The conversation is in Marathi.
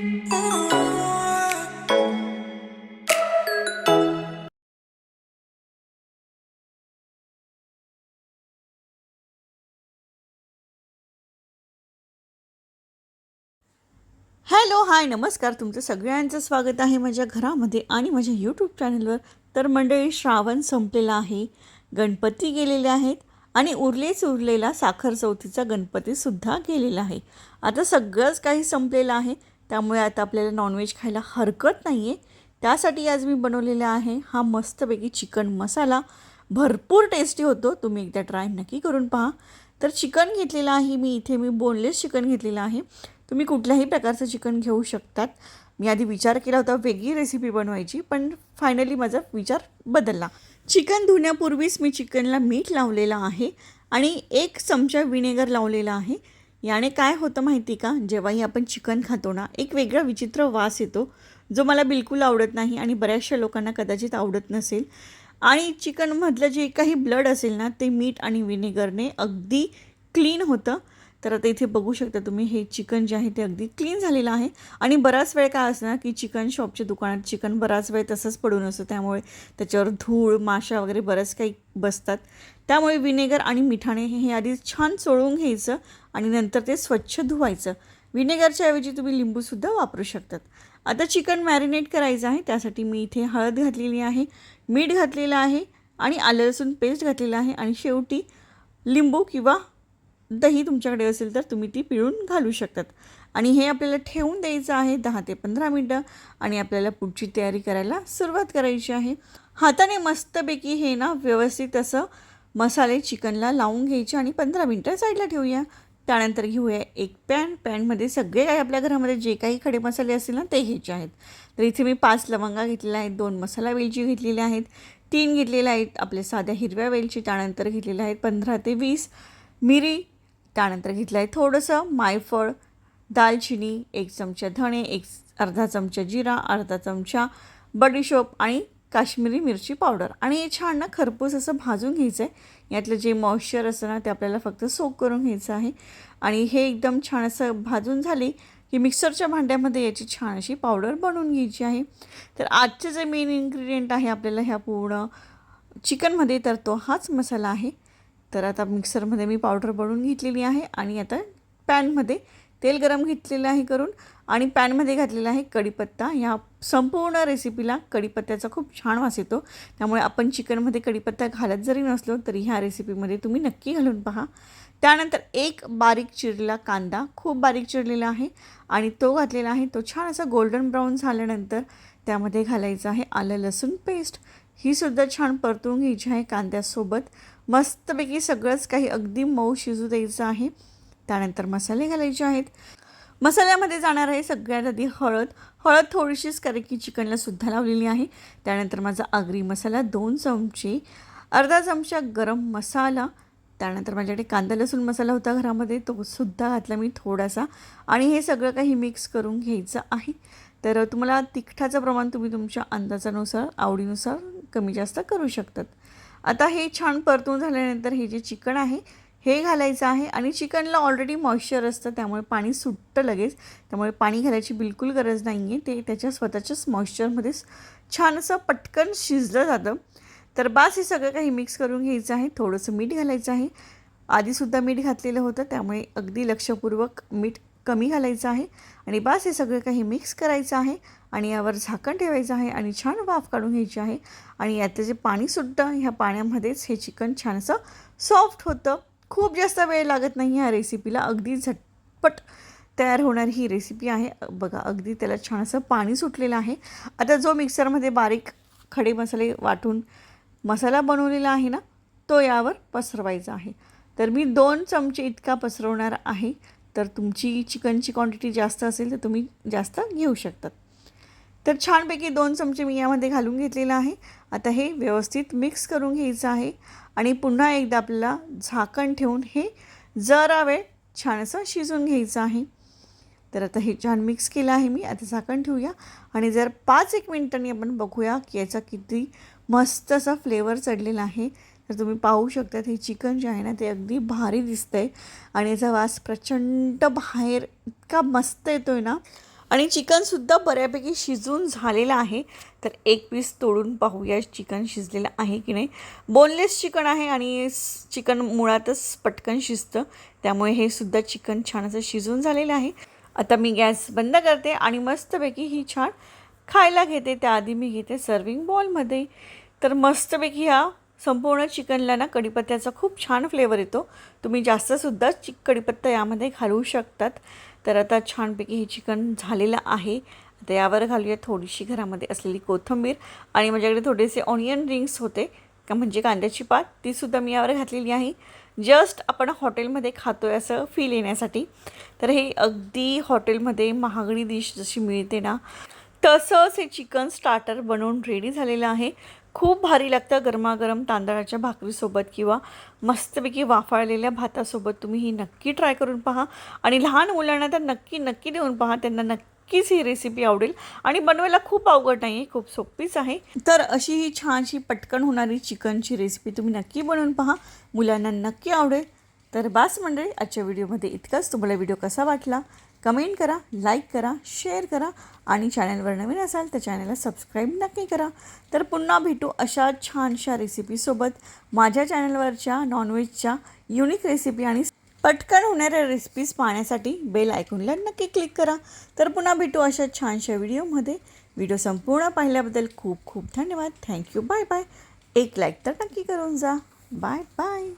हॅलो हाय नमस्कार. तुमचं सगळ्यांचं स्वागत आहे माझ्या घरामध्ये आणि माझ्या यूट्यूब चॅनलवर तर मंडळी श्रावण संपलेला आहे. गणपती गेलेले आहेत आणि उरलेच उरलेला साखर चौथीचा गणपतीसुद्धा गेलेला आहे. आता सगळंच काही संपलेलं आहे. त्यामुळे आता आपल्याला नॉनव्हेज खायला हरकत नाही आहे त्यासाठी आज मी बनवलेला आहे हा मस्तपैकी चिकन मसाला. भरपूर टेस्टी होतो. तुम्ही एकदा ट्राय नक्की करून पहा. तर चिकन घेतलेलं आहे मी. इथे मी बोनलेस चिकन घेतलेलं आहे. तुम्ही कुठल्याही प्रकारचं चिकन घेऊ शकतात. मी आधी विचार केला होता वेगळी रेसिपी बनवायची पण फायनली माझा विचार बदलला. चिकन धुण्यापूर्वीच मी चिकनला मीठ लावलेलं आहे आणि एक चमचा विनेगर लावलेला आहे. याने काय होतं माहिती का? जेव्हाही आपण चिकन खातो ना एक वेगळा विचित्र वास येतो जो मला बिलकुल आवडत नाही आणि बऱ्याचशा लोकांना कदाचित आवडत नसेल. आणि चिकनमधलं जे काही ब्लड असेल ना ते मीठ आणि विनेगरने अगदी क्लीन होतं. तर आता इथे बघू शकता तुम्ही हे चिकन जे आहे ते अगदी क्लीन झालेलं आहे. आणि बराच वेळ काय असतं ना की चिकन शॉपच्या दुकानात चिकन बराच वेळ तसंच पडून असतं. त्यामुळे त्याच्यावर धूळ माशा वगैरे बरंच काही बसतात. त्यामुळे विनेगर आणि मिठाने हे आधी छान चोळून घ्यायचं आणि नंतर ते स्वच्छ धुवायचं. विनेगरच्या ऐवजी तुम्ही लिंबूसुद्धा वापरू शकतात. आता चिकन मॅरिनेट करायचं आहे. त्यासाठी मी इथे हळद घातलेली आहे मीठ घातलेलं आहे आणि आलं लसूण पेस्ट घातलेलं आहे. आणि शेवटी लिंबू किंवा दही तुमच्याकडे असेल तर तुम्ही ती पिळून घालू शकतात. आणि हे आपल्याला ठेवून द्यायचं आहे दहा ते पंधरा मिनटं. आणि आपल्याला पुढची तयारी करायला सुरुवात करायची आहे. हाताने मस्तपैकी हे ना व्यवस्थित असं मसाले चिकनला लावून घ्यायचे आणि पंधरा मिनटं साईडला ठेवूया. त्यानंतर घेऊया एक पॅन. पॅनमध्ये सगळे काही आपल्या घरामध्ये जे काही खडे मसाले असतील ना ते घ्यायचे आहेत. तर इथे मी पाच लवंगा घेतलेल्या आहेत दोन मसाला वेलची घेतलेल्या आहेत तीन घेतलेल्या आहेत आपल्या साध्या हिरव्या वेलची त्यानंतर घेतलेल्या आहेत पंधरा ते वीस. मिरी त्यानंतर घेतलं आहे थोडंसं मायफळ दालचिनी एक चमचा धणे एक अर्धा चमचा जिरा अर्धा चमचा बडीशोप आणि काश्मीरी मिरची पावडर. आणि हे छान ना खरपूस असं भाजून घ्यायचं आहे यातलं जे मॉइश्चर असतं ना ते आपल्याला फक्त सोक करून घ्यायचं आहे. आणि हे एकदम छान असं भाजून झाली की मिक्सरच्या भांड्यामध्ये याची छान अशी पावडर बनवून घ्यायची आहे. तर आजचे जे मेन इन्ग्रेडियंट आहे आपल्याला ह्या पूर्ण चिकनमध्ये तर तो हाच मसाला आहे. तर आता मिक्सरमध्ये मी पावडर बनवून घेतलेली आहे आणि आता पॅनमध्ये तेल गरम घेतलेलं आहे करून आणि पॅनमध्ये घातलेला आहे कढीपत्ता. ह्या संपूर्ण रेसिपीला कढीपत्त्याचा खूप छान वास येतो. त्यामुळे आपण चिकनमध्ये कढीपत्ता घालत जरी नसलो तरी ह्या रेसिपीमध्ये तुम्ही नक्की घालून पहा. त्यानंतर एक बारीक चिरलेला कांदा खूप बारीक चिरलेला आहे आणि तो घातलेला आहे. तो छान असा गोल्डन ब्राऊन झाल्यानंतर त्यामध्ये घालायचं आहे आलं लसूण पेस्ट ही सुद्धा छान परतून घ्यायची आहे कांद्यासोबत. मस्तपैकी सगळंच काही अगदी मऊ शिजू द्यायचं आहे. त्यानंतर मसाले घालायचे आहेत. मसाल्यामध्ये जाणार आहे सगळ्यात आधी हळद. हळद थोडीशीच कारण की चिकनला सुद्धा लावलेली आहे. त्यानंतर माझा आगरी मसाला दोन चमचे अर्धा चमचा गरम मसाला त्यानंतर माझ्याकडे कांदा लसूण मसाला होता घरामध्ये तो सुद्धा घातला मी थोडासा. आणि हे सगळं काही मिक्स करून घ्यायचं आहे. तर तुम्हाला तिखटाचं प्रमाण तुम्ही तुमच्या अंदाजानुसार आवडीनुसार कमी जास्त करू शकतात. आता हे छान परतून झाल्यानंतर हे जे चिकन आहे हे घालायचं आहे आणि चिकनला ऑलरेडी मॉइश्चर असतं त्यामुळे पाणी सुटतं लगेच. त्यामुळे पाणी घालायची बिलकुल गरज नाही आहे ते त्याच्या स्वतःच्याच मॉइश्चरमध्येच छान असं पटकन शिजलं जातं. तर बास हे सगळं काही मिक्स करून घ्यायचं आहे. थोडंसं मीठ घालायचं आहे. आधीसुद्धा मीठ घातलेलं होतं त्यामुळे अगदी लक्षपूर्वक मीठ कमी घालायचं आहे. आणि बास हे सगळं काही मिक्स करायचं आहे. आणि यावर झाकण ठेवायचं आहे आणि छान वाफ काढून घ्यायची आहे. आणि याचं जे पाणीसुद्धा ह्या पाण्यामध्येच हे चिकन छानसं सॉफ्ट होतं. खूप जास्त वेळ लागत नाही ह्या रेसिपीला अगदी झटपट तयार होणारी ही रेसिपी आहे. बघा अगदी त्याला छान असं पाणी सुटलेलं आहे. आता जो मिक्सरमध्ये बारीक खडे मसाले वाटून मसाला बनवलेला आहे ना तो यावर पसरवायचा आहे. तर मी दोन चमचे इतका पसरवणार आहे. तर तुमची चिकनची क्वांटिटी जास्त असेल तर तुम्ही जास्त घेऊ शकतात. तर छानपैकी दोन चमचे मी यामध्ये घालून घेतलेलं आहे. आता हे व्यवस्थित मिक्स करून घ्यायचं आहे आणि पुन्हा एकदा आपल्याला झाकण ठेवून हे जरा वेळ छान असं शिजून घ्यायचं आहे. तर आता हे छान मिक्स केलं आहे मी. आता झाकण ठेवूया आणि जर पाच एक मिनिटांनी आपण बघूया की याचा किती मस्त असा फ्लेवर चढलेला आहे. तर तुम्ही पाहू शकतात हे चिकन जे आहे ना ते अगदी भारी दिसतं आहे आणि याचा वास प्रचंड बाहेर इतका मस्त येतो आहे ना. आणि चिकनसुद्धा बऱ्यापैकी शिजून झालेलं आहे. तर एक पीस तोडून पाहूया चिकन शिजलेलं आहे की नाही. बोनलेस चिकन आहे आणि चिकन मुळातच पटकन शिजतं. त्यामुळे हे सुद्धा चिकन छान असं शिजून झालेलं आहे. आता मी गॅस बंद करते आणि मस्तपैकी ही छान खायला घेते. त्याआधी मी घेते सर्विंग बॉलमध्ये तर मस्तपैकी ह्या संपूर्ण चिकनला ना कढीपत्त्याचा खूप छान फ्लेवर येतो. तुम्ही जास्तसुद्धा चिक कढीपत्ता यामध्ये घालू शकतात. तर आता छानपैकी हे चिकन झालेलं आहे. आता यावर घालूया थोडीशी घरामध्ये असलेली कोथिंबीर आणि माझ्याकडे थोडेसे ऑनियन रिंग्स होते. का म्हणजे कांद्याची पात तीसुद्धा मी यावर घातलेली आहे. जस्ट आपण हॉटेलमध्ये खातो आहे असं फील येण्यासाठी. तर हे अगदी हॉटेलमध्ये महागडी डिश जशी मिळते ना तसंच हे चिकन स्टार्टर बनवून रेडी झालेलं आहे. खूप भारी लागतं गरमागरम तांदळाच्या भाकरीसोबत किंवा मस्तपैकी वाफाळलेल्या भातासोबत. तुम्ही ही नक्की ट्राय करून पहा. आणि लहान मुलांना तर नक्की नक्की देऊन पहा. त्यांना नक्कीच ही रेसिपी आवडेल. आणि बनवायला खूप अवघड नाही आहे खूप सोपीच आहे. तर अशी ही छानशी पटकन होणारी चिकनची रेसिपी तुम्ही नक्की बनवून पहा. मुलांना नक्की आवडेल. तर बास मंडळी आजच्या व्हिडिओमध्ये इतकंच. तुम्हाला व्हिडिओ कसा वाटला? कमेंट करा लाईक करा शेअर करा आणि चॅनलवर नवीन असाल तर चॅनलला सबस्क्राईब नक्की करा. तर पुन्हा भेटू अशा छानशा रेसिपीसोबत माझ्या चॅनलवरच्या नॉनव्हेजच्या युनिक रेसिपी आणि पटकन होणाऱ्या रेसिपीज पाहण्यासाठी बेल आयकॉनला नक्की क्लिक करा. तर पुन्हा भेटू अशा छानशा व्हिडिओमध्ये व्हिडिओ संपूर्ण पाहिल्याबद्दल खूप खूप धन्यवाद. थँक्यू बाय बाय एक लाईक तर नक्की करून जा. Bye bye